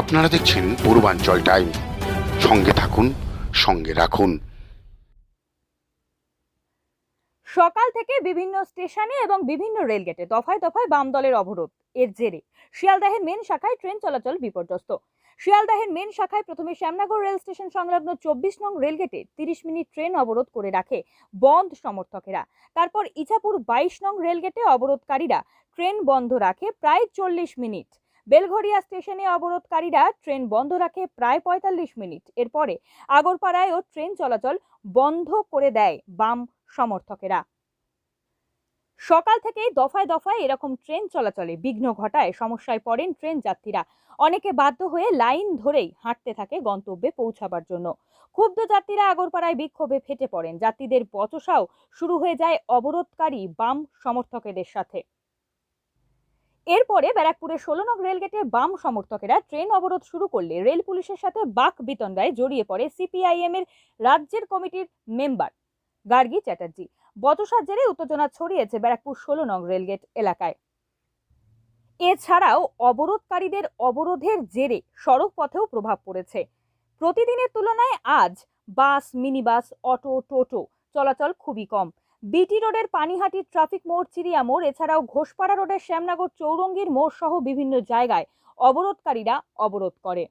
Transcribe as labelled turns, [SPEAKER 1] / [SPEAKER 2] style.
[SPEAKER 1] আপনারা দেখছেন পূর্বাঞ্চল টাইম। সঙ্গে থাকুন, সঙ্গে রাখুন।
[SPEAKER 2] সকাল থেকে বিভিন্ন স্টেশনে এবং বিভিন্ন রেলগেটে দফায় দফায় বাম দলের অবরোধ। এর জেরে শিয়ালদাহের মেন শাখায় ট্রেন চলাচল বিপর্যস্ত। শিয়ালদাহের মেন শাখায় প্রথমে শ্যামনগর রেল স্টেশন সংলগ্ন চব্বিশ নং রেলগেটে তিরিশ মিনিট ট্রেন অবরোধ করে রাখে বন্ধ সমর্থকেরা। তারপর ইছাপুর বাইশ নং রেলগেটে অবরোধকারীরা ট্রেন বন্ধ রাখে প্রায় চল্লিশ মিনিট। বেলঘরিয়া স্টেশনে অবরোধকারীরা ট্রেন বন্ধ রাখে প্রায় পঁয়তাল্লিশ মিনিট। এরপরে আগরপাড়ায়ও ট্রেন চলাচল বন্ধ করে দেয় বাম সমর্থকেরা। সকাল থেকেই দফায় দফায় এরকম ট্রেন চলাচলে বিঘ্ন ঘটায়, সমস্যায় পড়েন ট্রেন যাত্রীরা। অনেকে বাধ্য হয়ে লাইন ধরেই হাঁটতে থাকে গন্তব্যে পৌঁছাবার জন্য। ক্ষুব্ধ যাত্রীরা আগরপাড়ায় বিক্ষোভে ফেটে পড়েন। যাত্রীদের বচসাও শুরু হয়ে যায় অবরোধকারী বাম সমর্থকেদের সাথে। এরপরে ব্যারাকপুরের ষোলো নং রেলগেটে বাম সমর্থকেরা ট্রেন অবরোধ শুরু করলে রেল পুলিশের সাথে বাক বিতণ্ডায় জড়িয়ে পড়ে সিপিআইএম এর রাজ্যের কমিটির মেম্বার গার্গী চ্যাটার্জি। বচসার জেরে উত্তেজনা ছড়িয়েছে ব্যারাকপুর ষোলো নং রেলগেট এলাকায়। এছাড়াও অবরোধকারীদের অবরোধের জেরে সড়ক পথেও প্রভাব পড়েছে। প্রতিদিনের তুলনায় আজ বাস, মিনিবাস, অটো, টোটো চলাচল খুবই কম। বিটি রোডের পানিহাটি ট্রাফিক মোড় চিরিয়া মোড়, এছাড়াও ঘোষপাড়া রোডের শ্যামনগর চৌরঙ্গীর মোড় সহ বিভিন্ন জায়গায় অবরোধকারীরা অবরোধ করে।